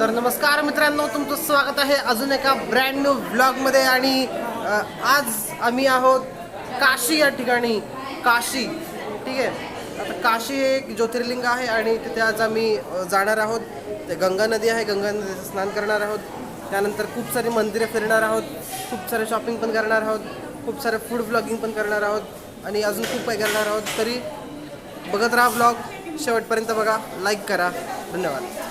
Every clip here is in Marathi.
तर नमस्कार मित्रांनो तुमचं स्वागत आहे अजून एका ब्रँड न्यू ब्लॉगमध्ये आणि आज आम्ही आहोत काशी या ठिकाणी. काशी ठीक आहे? आता काशी हे एक ज्योतिर्लिंग आहे आणि तिथे आज आम्ही जाणार आहोत. ते गंगा नदी आहे गंगा नदीचं स्नान करणार आहोत. त्यानंतर खूप सारी मंदिरे फिरणार आहोत. खूप सारे शॉपिंग पण करणार आहोत. खूप सारे फूड ब्लॉगिंग पण करणार आहोत. आणि अजून खूप काही करणार आहोत. तरी बघत राहा ब्लॉग शेवटपर्यंत बघा. लाईक करा. धन्यवाद.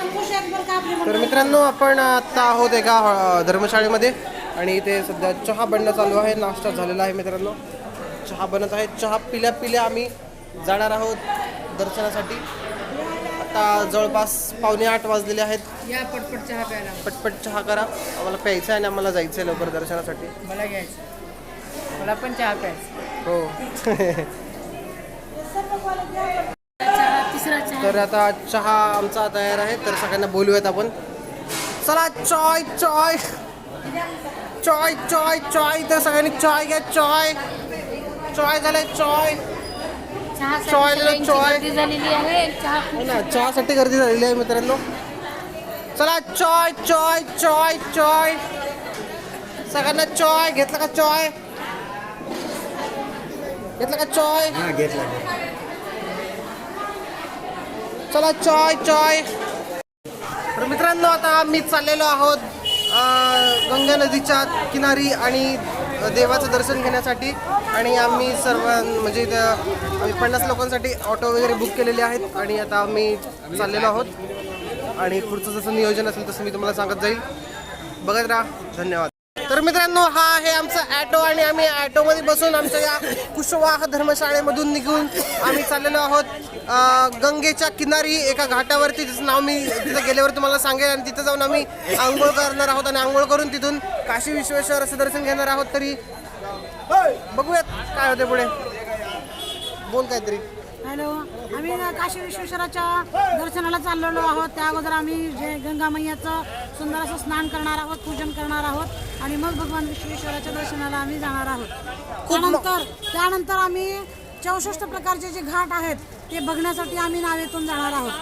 तर मित्रांनो आपण आता आहोत एका धर्मशाळेमध्ये आणि इथे सध्या चहा बनणं चालू आहे नाश्ता झालेला आहे मित्रांनो. चहा बनत आहे. चहा पिल्या पिल्या आम्ही जाणार आहोत दर्शनासाठी. आता जवळपास पावणे आठ वाजलेले आहेत. या पटपट चहा प्यायला. पटपट चहा करा. आम्हाला प्यायचं आहे आणि आम्हाला जायचं आहे लवकर दर्शनासाठी. मला घ्यायचं. मला पण चहा प्यायचा. हो चहा तिसरा चहा तर आता चहा आमचा तयार आहे तर सगळ्यांना बोलूयात आपण. चला चॉय चॉय चॉय चॉय चॉय तर सगळ्यांनी चॉय घ्या चॉय चॉय झालंय चॉय चॉय चॉय. झालेली आहे. चहा हो ना चहासाठी गर्दी झालेली आहे मित्रांनो. चला चॉय चॉय चॉय चॉय सगळ्यांना चॉय घेतला का चॉय घेतला का चॉय चला चॉय चॉय. तर मित्रांनो आता आम्ही चाललेलो आहोत गंगा नदीच्या किनारी आणि देवाचं दर्शन घेण्यासाठी. आणि आम्ही सर्व म्हणजे आम्ही पन्नास लोकांसाठी ऑटो वगैरे बुक केलेले आहेत आणि आता आम्ही चाललेलो आहोत. आणि पुढचं जसं नियोजन असेल तसं मी तुम्हाला सांगत जाईल. बघत राहा. धन्यवाद. तर मित्रांनो हा आहे आमचा ॲटो आणि आम्ही ॲटोमध्ये बसून आमच्या या कुशवाह धर्मशाळेमधून निघून आम्ही चाललेलो आहोत गंगेच्या किनारी एका घाटावरती. तिचं नाव मी तिथं गेल्यावर तुम्हाला सांगेल आणि तिथं जाऊन आम्ही आंघोळ करणार आहोत आणि आंघोळ करून तिथून काशी विश्वेश्वर असं दर्शन घेणार आहोत तरी. बघूयात काय होते पुढे. बोल काहीतरी. हॅलो आम्ही काशी विश्वेश्वराच्या दर्शनाला चाललेलो आहोत. त्या अगोदर आम्ही जे गंगा मैयाचं सुंदर असं स्नान करणार आहोत पूजन करणार आहोत आणि मग भगवान विश्वेश्वराच्या दर्शनाला आम्ही जाणार आहोत. त्यानंतर त्यानंतर आम्ही चौसष्ट प्रकारचे जे घाट आहेत ते बघण्यासाठी आम्ही नावेतून जाणार आहोत.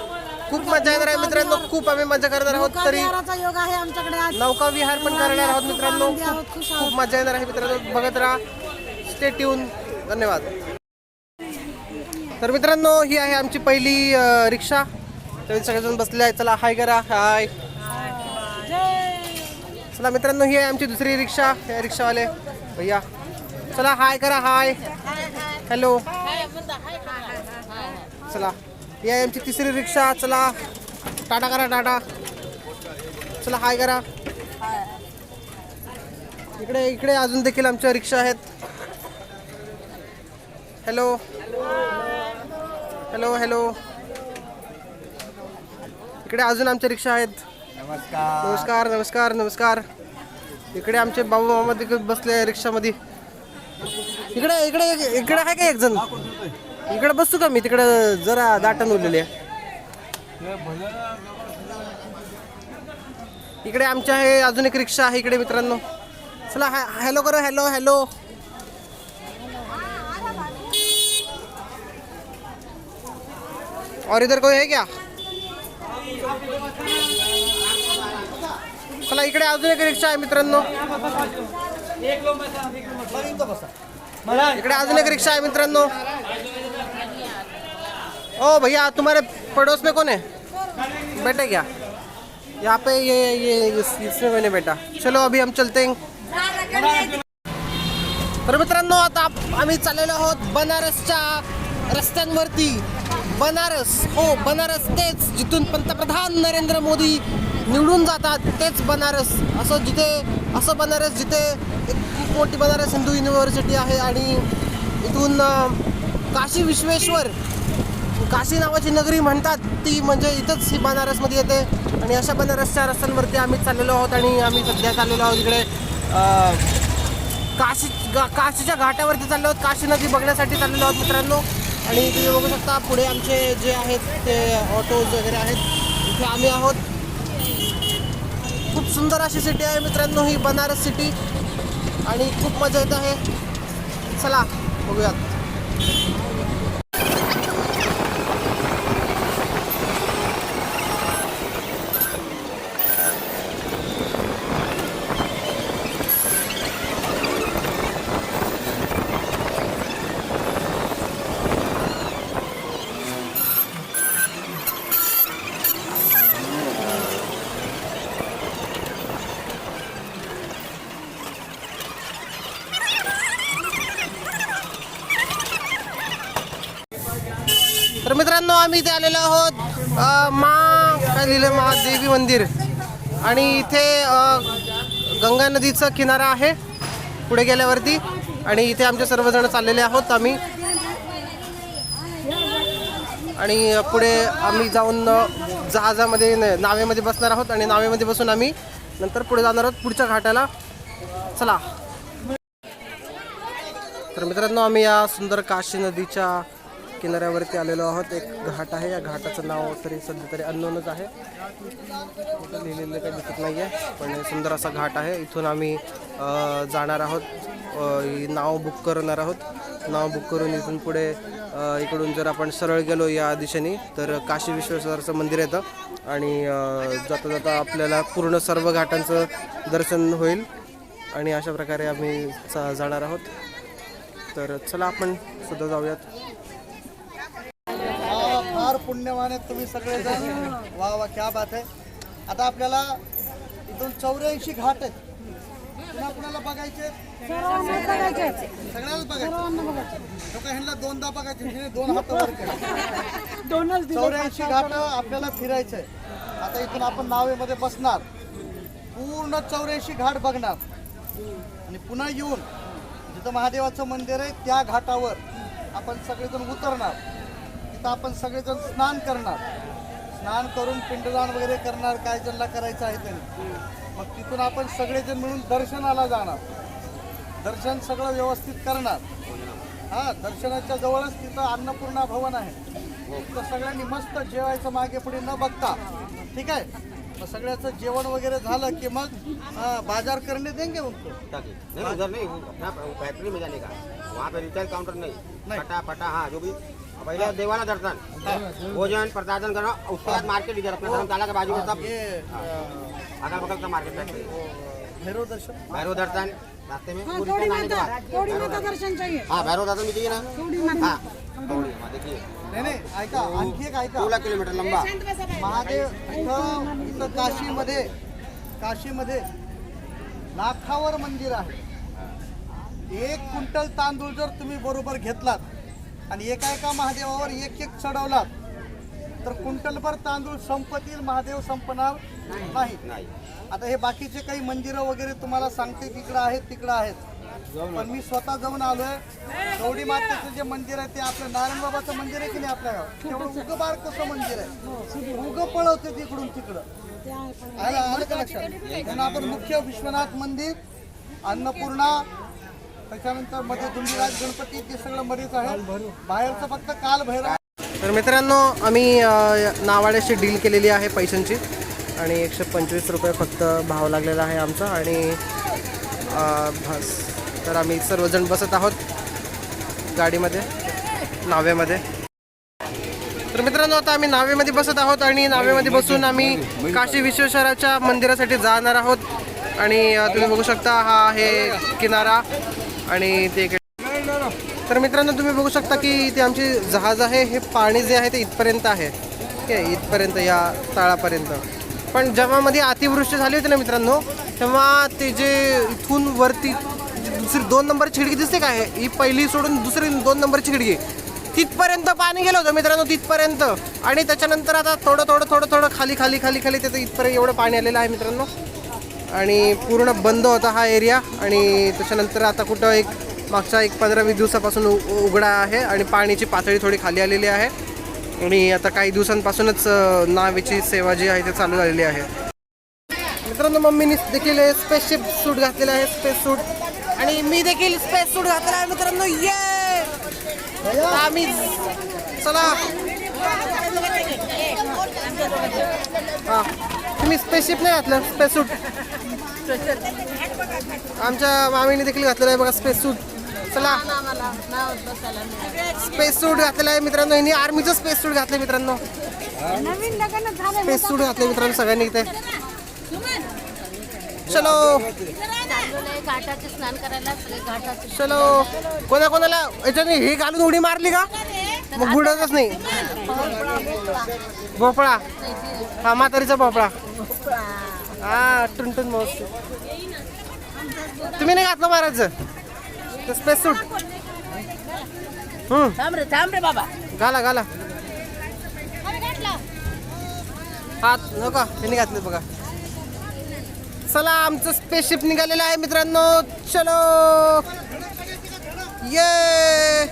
खूप मजा येणार आहे मित्रांनो खूप आम्ही मजा करणार आहोत तरी योग आहे आमच्याकडे आज. नौका विहार पण करणार आहोत मित्रांनो खूप मजा येणार आहे मित्रांनो बघत राहा. स्टे ट्यून धन्यवाद. तर मित्रांनो ही आहे आमची पहिली रिक्षा. तर सगळेजण बसले आहे चला हाय करा. हाय चला मित्रांनो, ही आहे आमची दुसरी रिक्षा, हे रिक्षावाले. भैया, चला, हाय करा, हाय. हॅलो चला, ही आहे आमची तिसरी रिक्षा, चला. टाटा करा, टाटा. चला, हाय करा. इकडे इकडे अजून देखील आमच्या रिक्षा आहेत. हॅलो हॅलो हॅलो इकडे अजून आमच्या रिक्षा आहेत. नमस्कार. नमस्कार नमस्कार इकडे आमचे बाबू मामा तिकडे बसले रिक्षामध्ये. इकडे इकडे इकडे आहे का एक जण? इकडे बसतो का मी? तिकडे जरा दाटण उरलेली आहे. इकडे आमच्या आहे अजून एक रिक्षा आहे इकडे मित्रांनो. चला हॅलो करो हॅलो हॅलो. और इधर कोई है क्या? चला इकडे अजून एक रिक्षा आहे मित्रांनो. इकडे अजून एक रिक्षा आहे मित्रांनो. ओ भैया तुम्हारे पड़ोस में कौन है? बैठे क्या? यहाँ पे ये ये इसमें मैंने बैठा। चलो अभी हम चलते हैं। तर मित्रांनो आता आप- आम्ही चाललेलो आहोत बनारसच्या रस्त्यांवरती. बनारस हो बनारस तेच जिथून पंतप्रधान नरेंद्र मोदी निवडून जातात तेच बनारस. असं जिथे असं बनारस जिथे एक खूप मोठी बनारस हिंदू युनिव्हर्सिटी आहे आणि इथून काशी विश्वेश्वर काशी नावाची नगरी म्हणतात ती म्हणजे इथंच ही बनारसमध्ये येते. आणि अशा बनारसच्या रस्त्यांवरती आम्ही चाललेलो आहोत आणि आम्ही सध्या चाललेलो आहोत इकडे काशी गा काशीच्या घाटावरती चाललो आहोत काशी नदी बघण्यासाठी चाललेलो आहोत मित्रांनो. आणि तुम्ही बघू शकता पुढे आमचे जे आहेत ते ऑटोज वगैरे आहेत. इथे आम्ही आहोत. खूप सुंदर अशी सिटी आहे मित्रांनो ही बनारस सिटी आणि खूप मजा येत आहे. चला बघूयात. तर मित्रांनो आम्ही इथे आलेलो आहोत मा काय लिहिलं महादेवी मंदिर. आणि इथे गंगा नदीचा किनारा आहे पुढे गेल्यावरती. आणि इथे आमचे सर्वजण चाललेले आहोत आम्ही. आणि पुढे आम्ही जाऊन जहाजामध्ये नावेमध्ये बसणार आहोत. आणि नावेमध्ये बसून आम्ही नंतर पुढे जाणार आहोत पुढच्या घाटाला. चला. तर मित्रांनो आम्ही या सुंदर काशी नदीच्या किनाऱ्यावरती आलेलो आहोत. एक घाट आहे. या घाटाचं नाव तरी सध्या तरी अननोनच आहे. लिहिलेलं काही दिसत नाही आहे पण सुंदर असा घाट आहे. इथून आम्ही जाणार आहोत. नाव बुक करणार आहोत. नाव बुक करून इथून पुढे इकडून जर आपण सरळ गेलो या दिशेने तर काशी विश्वेश्वराचं मंदिर येतं. आणि जाता जाता आपल्याला पूर्ण सर्व घाटांचं दर्शन होईल. आणि अशा प्रकारे आम्ही चा- जाणार आहोत. तर चला आपण सुद्धा जाऊयात. फार पुण्यवान आहेत तुम्ही सगळेजण. वा वा क्या बात आहे. आता आपल्याला इथून चौऱ्याऐंशी घाट आहेत. पुन्हा कुणाला बघायचे सर्वांना बघायचे सगळ्यालाच बघायचे सर्वांना बघायचे लोक ह्यांना दोनदा बघायचे दोन हात वर केले. चौऱ्याऐंशी घाट आपल्याला फिरायचंय. आता इथून आपण नावेमध्ये बसणार. पूर्ण चौऱ्याऐंशी घाट बघणार. आणि पुन्हा येऊन जिथं महादेवाचं मंदिर आहे त्या घाटावर आपण सगळेजण उतरणार. तिथं आपण सगळेजण स्नान करणार. स्नान करून पिंडदान वगैरे करणार काय ज्यांना करायचं आहे त्यांनी मग तिथून आपण सगळेजण मिळून दर्शनाला जाणार. दर्शन सगळं व्यवस्थित करणार. हा दर्शनाच्या जवळच तिथं अन्नपूर्णा भवन आहे. तिथं सगळ्यांनी मस्त जेवायचं मागे पुढे न बघता. ठीक आहे? मग सगळ्याचं जेवण वगैरे झालं की मग हा, बाजार करणे देंगे उनको ताकि नहीं उधर नहीं वो अपना फैक्ट्री में जाने का? वहाँ पे रिटेल काउंटर नहीं. नहीं। पटा पटा हाँ जो भी पहले देवाला दर्शन भोजन प्रसादन उसके बाद मार्केट इधर अपना धर्मशाला के बाजू में सब। अगल बगल का मार्केट भैरव दर्शन? भैरव दर्शन रास्ते में हाँ, दर्शन चाहिए। हाँ भैरव दर्शन भी चाहिए ना? हाँ देखिए। नाही नाही ऐका आणखी एक ऐका सोलह किलोमीटर लंबा। महादेव इथं इथं काशीमध्ये काशीमध्ये लाखावर मंदिर आहे. एक क्विंटल तांदूळ जर तुम्ही बरोबर घेतलात आणि एका एका महादेवावर एक एक चढवलात तर क्विंटलभर तांदूळ संपतील महादेव संपणार नाही. नहीं. आता हे बाकीचे काही मंदिरं वगैरे तुम्हाला सांगते तिकडं आहेत तिकडं आहेत. पण मी स्वतः जाऊन आलोय. गौडी मातेचं जे मंदिर आहे ते आपलं नारायण बाबाचं मंदिर आहे की नाही आपल्या गावात? तेवढं उगं बारकोसं मंदिर आहे. उगं पळवते तिकडून तिकडं. आलं आलं का लक्षात? म्हणून आपण मुख्य विश्वनाथ मंदिर अन्नपूर्णा त्याच्यानंतरमध्ये दुंडीराज गणपती ते सगळं मध्येच आहे. बाहेरचं फक्त काल भैरव तर मित्रांनो आम्ही नावाड्याशी डील केलेली आहे पैशांची. आणि एकशे पंचवीस रुपये फक्त भाव लागलेला आहे आमचा. आणि बस. तर आम्ही सर्वजण बसत आहोत गाडीमध्ये नावेमध्ये तर मित्रांनो आता आम्ही नावेमध्ये बसत आहोत आणि नावेमध्ये बसून आम्ही काशी विश्वेश्वराच्या मंदिरासाठी जाणार आहोत. आणि तुम्ही बघू शकता हा आहे किनारा. आणि ते तर मित्रांनो तुम्ही बघू शकता की इथे आमची जहाज आहे हे पाणी जे आहे ते इथपर्यंत आहे. ठीक आहे इथपर्यंत या तळापर्यंत. पण जेव्हा मध्ये अतिवृष्टी झाली होती ना मित्रांनो तेव्हा ते जे इथून वरती दुसरी दोन नंबरची खिडकी दिसते काय ही पहिली सोडून दुसरी दोन नंबरची खिडकी तिथपर्यंत पाणी गेलं होतं मित्रांनो तिथपर्यंत. आणि त्याच्यानंतर आता थोडं थोडं थोडं थोडं खाली खाली खाली खाली त्याचं इथपर्यंत एवढं पाणी आलेलं आहे मित्रांनो. आणि पूर्ण बंद होता हा एरिया आणि त्याच्यानंतर आता कुठं एक मागच्या एक पंधरा वीस दिवसापासून उ- उघडा आहे आणि पाण्याची पातळी थोडी खाली आलेली आहे. आणि आता काही दिवसांपासूनच नावेची सेवा जी आहे ती चालू झालेली आहे. मित्रांनो मम्मीने देखील स्पेसशिप सूट घातलेलं आहे स्पेस सूट आणि मी देखील स्पेस सूट घातलेला आहे मित्रांनो. ये आम्ही चला. हा. मी स्पेसशिप नाही घातलं स्पेस सूट आमच्या मामीने देखील घातलेलं आहे बघा स्पेस सूट चला. स्पेस सूट घातलेला आहे मित्रांनो. यांनी आर्मीचं स्पेस सूट घातलं मित्रांनो. स्पेस सूट घातले मित्रांनो सगळ्यांनी इथे. चलो. घाटाचे स्नान करायला चलो. कोणा कोणाला? याच्याने हे घालून उडी मारली का? मग बुडतच नाही. भोपळा. हा म्हातारीचा भोपळा. हा टुनटुन मस्त तुम्ही नाही घातलं महाराज स्पेस सूट हम्म. बाबा. घाला घाला. हात नका. त्यांनी घातले बघा. चला आमचं स्पेसशिप निघालेलं आहे मित्रांनो. चलो. ये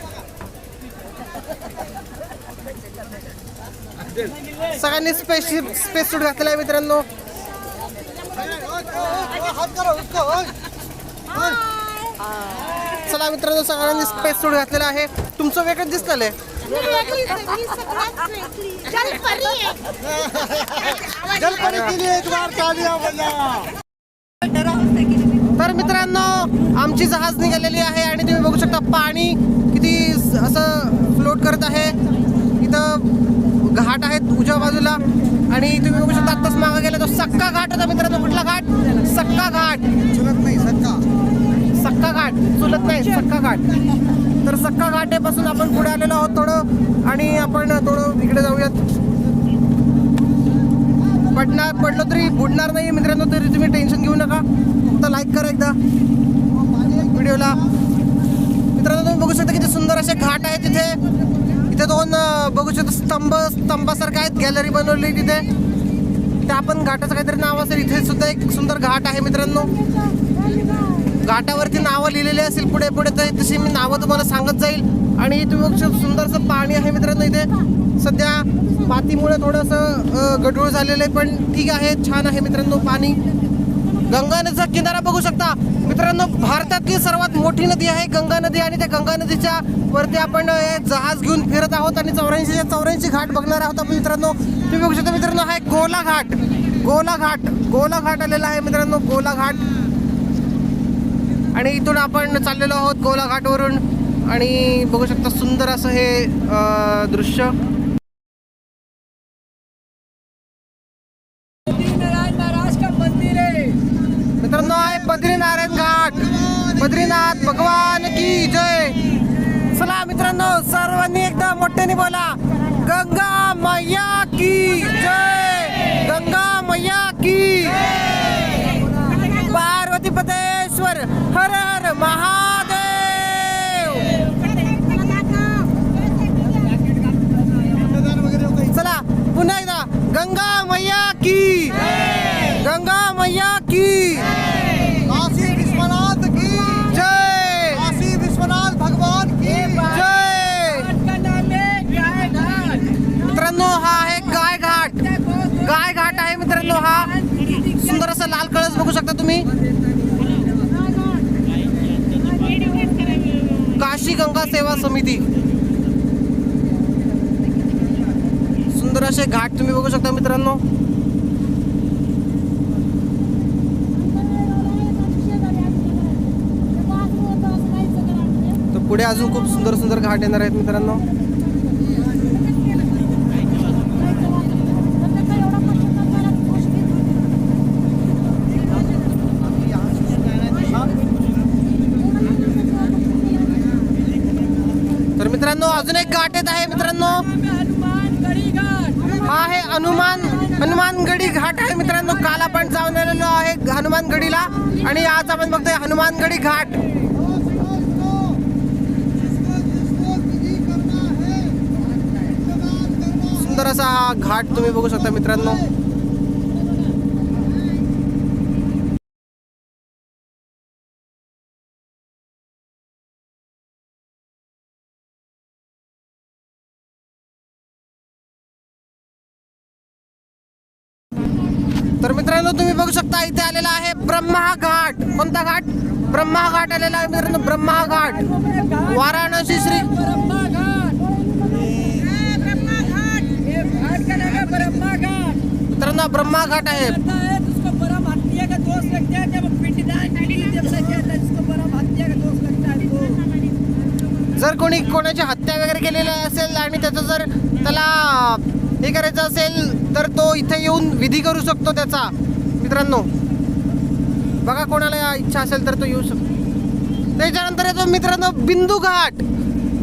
सगळ्यांनी स्पेसशिप स्पेस सूट घातलेला आहे मित्रांनो. चला मित्रांनो सगळ्यांनी स्पेस सूट घातलेला आहे. तुमचं वेगळंच दिसतंय आहे. तर मित्रांनो आमची जहाज निघालेली आहे आणि तुम्ही बघू शकता पाणी किती असं फ्लोट करत आहे. इथं घाट आहेत उजव्या बाजूला. आणि तुम्ही बघू शकता आत्ताच मागं गेला तो सक्का घाट होता मित्रांनो. कुठला घाट? सक्का घाट. चलत नाही सक्का. सक्का घाट. चुलत नाही सक्का घाट. तर सक्का घाटेपासून आपण पुढे आलेलो आहोत थोडं. आणि आपण थोडं इकडे जाऊयात. पडणार पडलो तरी बुडणार नाही मित्रांनो तरी तुम्ही टेन्शन घेऊ नका. फक्त लाईक करा एकदा. व्हिडिओला. मित्रांनो तुम्ही बघू शकता किती सुंदर असे घाट आहेत तिथे. तिथे दोन बघू शकतो स्तंभ स्तंभासारखं आहेत गॅलरी बनवली तिथे. त्या पण घाटाचं काहीतरी नाव असेल इथे सुद्धा एक सुंदर घाट आहे मित्रांनो. घाटावरती नावं लिहिलेली असेल पुढे पुढे तर तशी मी नावं तुम्हाला सांगत जाईल. आणि तुम्ही बघू शकतो सुंदरसं पाणी आहे मित्रांनो इथे. सध्या मातीमुळे थोडंसं गढूळ झालेलं आहे पण ठीक आहे छान आहे मित्रांनो पाणी. गंगा नदीचा किनारा बघू शकता. मित्रांनो भारतातली सर्वात मोठी नदी आहे गंगा नदी आणि त्या गंगा नदीच्या वरती आपण हे जहाज घेऊन फिरत आहोत आणि चौऱ्याऐंशी चौऱ्याऐंशी घाट बघणार आहोत आपण मित्रांनो. तुम्ही बघू शकता मित्रांनो हा एक गोला घाट. गोला घाट. गोला घाट आलेला आहे मित्रांनो गोला घाट. आणि इथून आपण चाललेलो आहोत गोला घाटवरून. आणि बघू शकता सुंदर असं हे दृश्य मित्रांनो आहे बद्रीनारायण घाट बद्रीनाथ भगवान की जय. चला मित्रांनो सर्वांनी एकदा मोठ्याने बोला. गंगा मैया की जय. गंगा मैया की पार्वती पतेश्वर हर हर महादेव. चला पुन्हा एकदा. गंगा मैया की गंगा मैया की काशी विश्वनाथ की जय काशी विश्वनाथ भगवान की जय मित्रांनो हा आहे गाय घाट गाय घाट आहे मित्रांनो हा सुंदर असा लाल कळस बघू शकता तुम्ही. काशी गंगा सेवा समिती. सुंदर असे घाट तुम्ही बघू शकता मित्रांनो. तर पुढे अजून खूप सुंदर सुंदर घाट येणार आहेत मित्रांनो तर मित्रांनो वाटेत आहे मित्रांनो. हा आहे हनुमान हनुमानगडी घाट आहे मित्रांनो. काल आपण जाऊन आलेलो आहे हनुमानगडीला. आणि आज आपण बघतोय हनुमानगडी घाट. सुंदर असा हा घाट तुम्ही बघू शकता मित्रांनो. मित्रांनो तुम्ही बघू शकता इथे आलेला आहे ब्रह्मा घाट कोणता घाट? ब्रह्मा घाट आलेला आहे मित्रांनो ब्रह्मा घाट वाराणसी श्री मित्रांनो ब्रह्मा घाट आहे. जर कोणी कोणाची हत्या वगैरे केलेली असेल आणि त्याचं जर त्याला हे करायचं असेल तर तो इथे येऊन विधी करू शकतो त्याचा. मित्रांनो बघा कोणाला इच्छा असेल तर तो येऊ शकतो त्याच्यानंतर येतो मित्रांनो बिंदू घाट.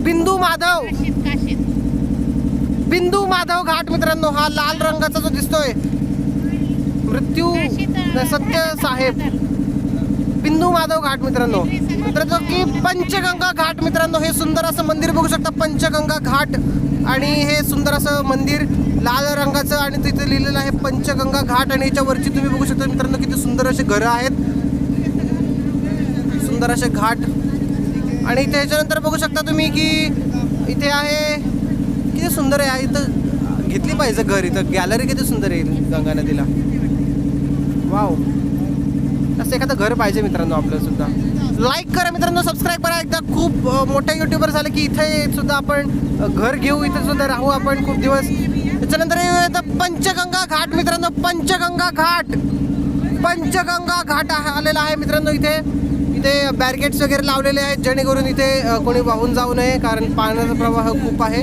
बिंदू माधव. बिंदू माधव घाट मित्रांनो हा लाल रंगाचा जो दिसतोय. मृत्यू सत्य साहेब. बिंदू माधव घाट मित्रांनो. मित्रांनो की पंचगंगा घाट मित्रांनो हे सुंदर असं मंदिर बघू शकता. पंचगंगा घाट आणि हे सुंदर असं मंदिर लाल रंगाचं आणि तिथे लिहिलेलं आहे पंचगंगा घाट आणि याच्यावरची तुम्ही बघू शकता मित्रांनो किती सुंदर असे घरं आहेत. सुंदर असे घाट. आणि इथे याच्यानंतर बघू शकता तुम्ही की इथे आहे किती सुंदर आहे. इथं घेतली पाहिजे घर इथं गॅलरी किती सुंदर आहे गंगा नदीला. वाव. असं एखादं घर पाहिजे मित्रांनो आपल्याला सुद्धा लाईक करा मित्रांनो सबस्क्राईब करा. एकदा खूप मोठ्या युट्यूबर झालं की इथे सुद्धा आपण घर घेऊ इथे सुद्धा राहू आपण खूप दिवस. त्याच्यानंतर पंचगंगा घाट मित्रांनो पंचगंगा घाट. पंचगंगा घाट आलेला आहे मित्रांनो इथे. इथे बॅरगेट्स वगैरे लावलेले आहेत जेणेकरून इथे कोणी वाहून जाऊ नये कारण पाण्याचा प्रवाह खूप आहे.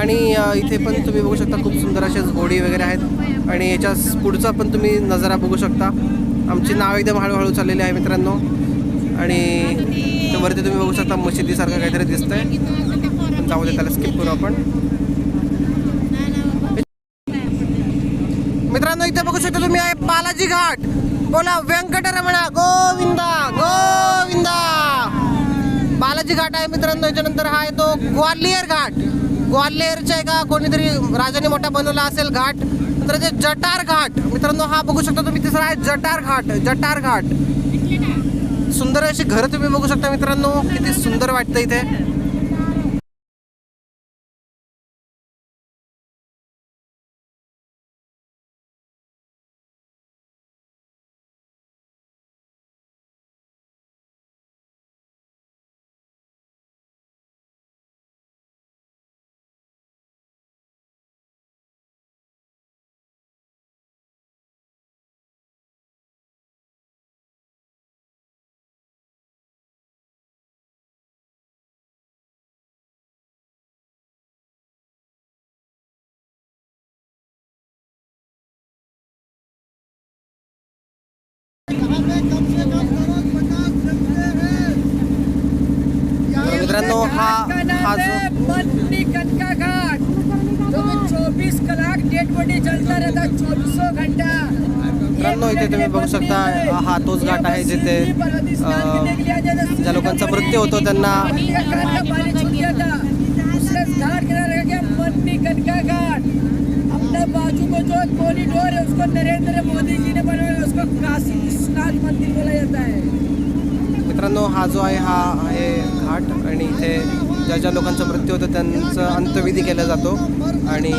आणि इथे पण तुम्ही बघू शकता खूप सुंदर असे घोडी वगैरे आहेत. आणि याच्या पुढचा पण तुम्ही नजारा बघू शकता. आमची नाव एकदम हळूहळू चाललेली आहे मित्रांनो. आणि वरती तुम्ही बघू शकता मशिदीसारखं काहीतरी दिसतं आहे जाऊ दे त्याला स्किप करू आपण. मित्रांनो इथे बघू शकता तुम्ही आहे बालाजी घाट. बोला व्यंकटरमणा. गोविंदा गोविंदा. बालाजी घाट आहे मित्रांनो. याच्यानंतर हा आहे तो ग्वालियर घाट. ग्वाल्हेरच्या एका कोणीतरी राजाने मोठा बनवला असेल घाट तर जे जटार घाट. मित्रांनो हा बघू शकता तुम्ही तिसरा आहे जटार घाट जटार घाट. सुंदर अशी घरं तुम्ही बघू शकता मित्रांनो किती सुंदर वाटतं इथे. मित्रांनो हा हा कनका घाट। जो चौबीस कलाक डेड बॉडी चलता रहता चौबीसों घंटा। मित्रांनो इथे तुम्ही बघू शकता हा। तोच घाट आहे जिथे अं, ज्या लोकांचा मृत्यू होतो त्यांना घाट। अपने बाजू में जो कॉरिडोर है उसको नरेंद्र मोदी जी ने बनाया। मित्रांनो हा जो आहे हा आहे घाट आणि इथे ज्या ज्या लोकांचा मृत्यू होतो त्यांचं अंत्यविधी केला जातो. आणि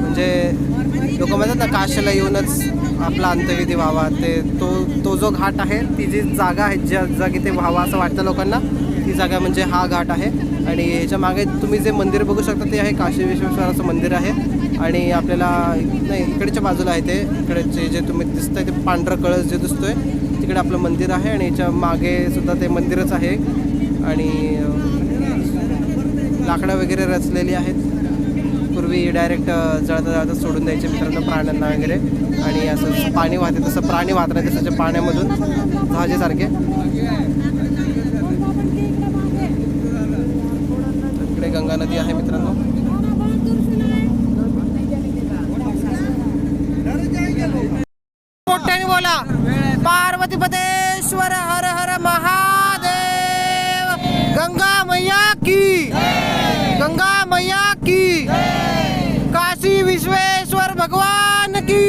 म्हणजे लोक म्हणतात ना काशीला येऊनच आपला अंत्यविधी व्हावा. ते तो तो जो घाट आहे ती जी जागा आहे ज्या जागी ते व्हावा असं वाटतं लोकांना ती जागा म्हणजे हा घाट आहे. आणि याच्या मागे तुम्ही जे मंदिर बघू शकता ते आहे काशी विश्वेश्वराचं मंदिर आहे. आणि आपल्याला नाही इकडच्या बाजूला आहे ते. इकडे जे जे तुम्ही दिसतंय ते पांढरं कळस जे दिसतोय तिकडे आपलं मंदिर आहे आणि याच्या मागे सुद्धा ते मंदिरच आहे. आणि लाकडं वगैरे रचलेली आहेत. पूर्वी डायरेक्ट जळता जळता सोडून द्यायचे मित्रांनो प्राण्यांना वगैरे. आणि असं पाणी वाहते तसं प्राणी वाहत नाही तसं पाण्यामधून. जहाजेसारखे. इकडे गंगा नदी आहे मित्रांनो. मोठ्याने बोला. पार्वती पदेश्वर हर हर महादेव. गंगा मैया की. गंगा मैया की काशी विश्वेश्वर भगवान की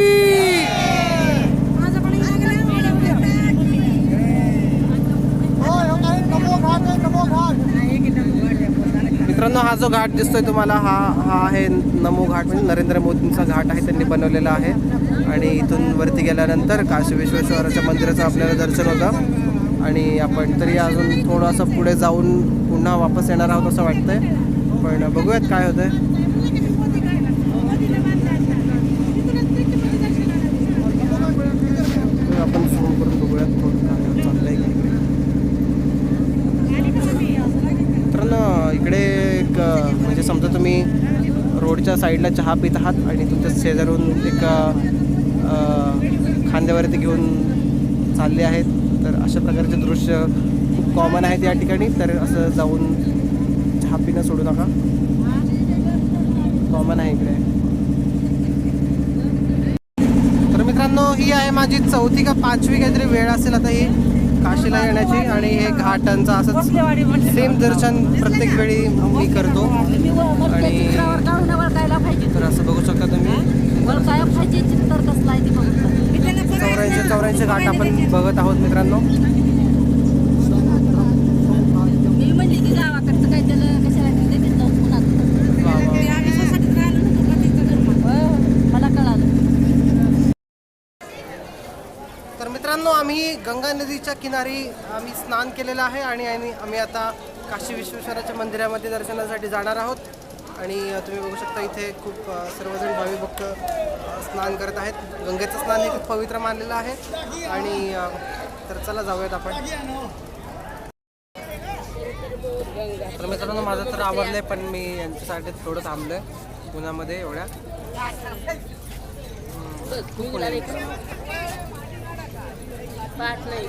होय, हो काय? नमो घाट आहे, नमो घाट मित्रांनो हा जो घाट दिसतोय तुम्हाला हा हा आहे नमो घाट म्हणजे नरेंद्र मोदींचा घाट आहे त्यांनी बनवलेला आहे. आणि इथून वरती गेल्यानंतर काशी विश्वेश्वराच्या मंदिराचं आपल्याला दर्शन होतं. आणि आपण तरी अजून थोडंसं पुढे जाऊन पुन्हा वापस येणार आहोत असं वाटतंय. पण बघूयात काय होतंय तर आपण फोन करून बघूयात थोडं काय चाललंय का इकडे मित्रांनो इकडे एक अ, म्हणजे समजा तुम्ही रोडच्या साईडला चहा पित आहात आणि तुमच्या शेजारून एक खांद्यावरती घेऊन चालले आहेत. तर अशा प्रकारचे दृश्य खूप कॉमन आहेत या ठिकाणी. तर असं जाऊन चहा पिणं सोडू नका. कॉमन आहे इकडे. तर मित्रांनो ही आहे माझी चौथी का पाचवी काहीतरी वेळ असेल आता ही. काशीला येण्याची आणि हे घाटांचं असंच सेम दर्शन प्रत्येक वेळी मी करतो. आणि तर असं बघू शकता तुम्ही. चौऱ्याऐंशी चौऱ्याऐंशी घाट आपण बघत आहोत मित्रांनो मी म्हणली की गावाकडचं काय त्याला कशाला तिथे घेतलं पुन्हा वा, वा. मला कळालं तर मित्रांनो आम्ही गंगा नदीच्या किनारी आम्ही स्नान केलेलं आहे आणि आणि आम्ही आता काशी विश्वेश्वराच्या मंदिरामध्ये दर्शनासाठी जाणार आहोत. आणि तुम्ही बघू शकता इथे खूप सर्वजण भावी भक्त स्नान करत आहेत. गंगेचं स्नान हे खूप पवित्र मानलेलं आहे. आणि तर चला जाऊयात आपण. तर मित्रांनो माझं तर आवडलंय पण मी यांच्यासाठी थोडं थांबलोय पुण्यामध्ये एवढ्या. खूप पुणे पाठ नाही